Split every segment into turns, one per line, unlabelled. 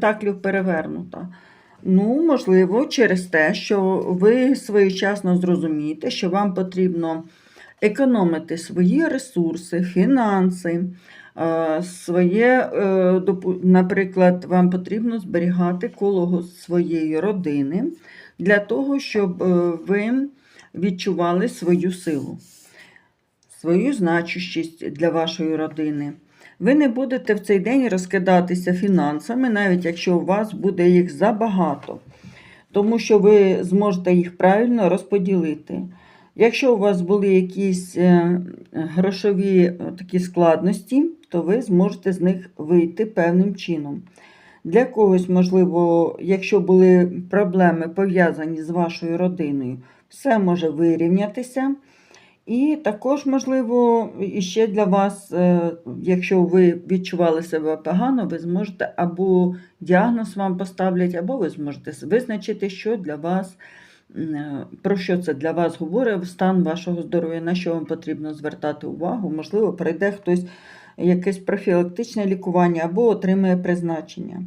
Пентаклів перевернута. Ну, можливо, через те, що ви своєчасно зрозумієте, що вам потрібно економити свої ресурси, фінанси, е, своє, е, наприклад, вам потрібно зберігати коло своєї родини для того, щоб е, ви відчували свою силу, свою значущість для вашої родини. Ви не будете в цей день розкидатися фінансами, навіть якщо у вас буде їх забагато, тому що ви зможете їх правильно розподілити. Якщо у вас були якісь е, грошові е, такі складності, то ви зможете з них вийти певним чином. Для когось, можливо, якщо були проблеми пов'язані з вашою родиною, все може вирівнятися. І також, можливо, іще для вас, е, якщо ви відчували себе погано, ви зможете або діагноз вам поставлять, або ви зможете визначити, що для вас, е, про що це для вас говорить стан вашого здоров'я, на що вам потрібно звертати увагу. Можливо, прийде хтось якесь профілактичне лікування або отримає призначення.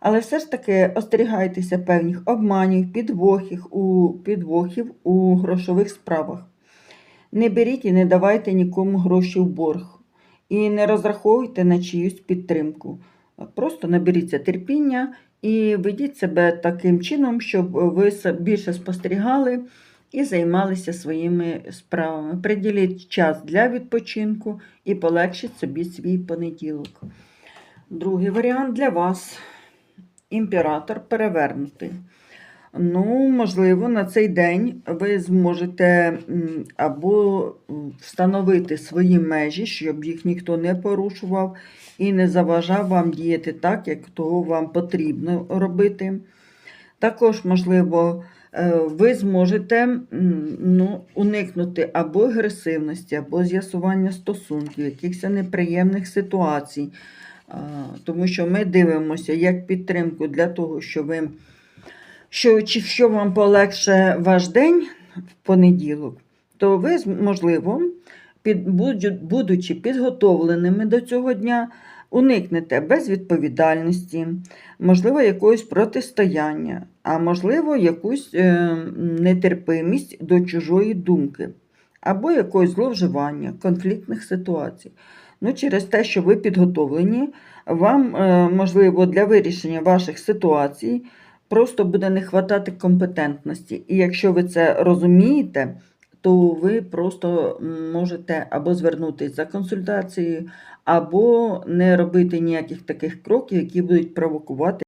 Але все ж таки остерігайтеся певних обманів, підвохів у, підвохів у грошових справах. Не беріть і не давайте нікому гроші в борг. І не розраховуйте на чиюсь підтримку. Просто наберіться терпіння і ведіть себе таким чином, щоб ви більше спостерігали і займалися своїми справами. Приділіть час для відпочинку і полегшіть собі свій понеділок. Другий варіант для вас. Імператор перевернутий. Ну, можливо, на цей день ви зможете або встановити свої межі, щоб їх ніхто не порушував і не заважав вам діяти так, як того вам потрібно робити. Також, можливо, е, ви зможете ну, уникнути або агресивності, або з'ясування стосунків, якихось неприємних ситуацій. Тому що ми дивимося як підтримку для того, щоб ви що, чи що вам полегше ваш день в понеділок, то ви, можливо, під, будучи підготовленими до цього дня, уникнете безвідповідальності, можливо, якогось протистояння, а можливо, якусь е, нетерпимість до чужої думки, або якогось зловживання, конфліктних ситуацій. Ну, через те, що ви підготовлені, вам, е, можливо, для вирішення ваших ситуацій просто буде не хватати компетентності. І якщо ви це розумієте, то ви просто можете або звернутися за консультацією, або не робити ніяких таких кроків, які будуть провокувати.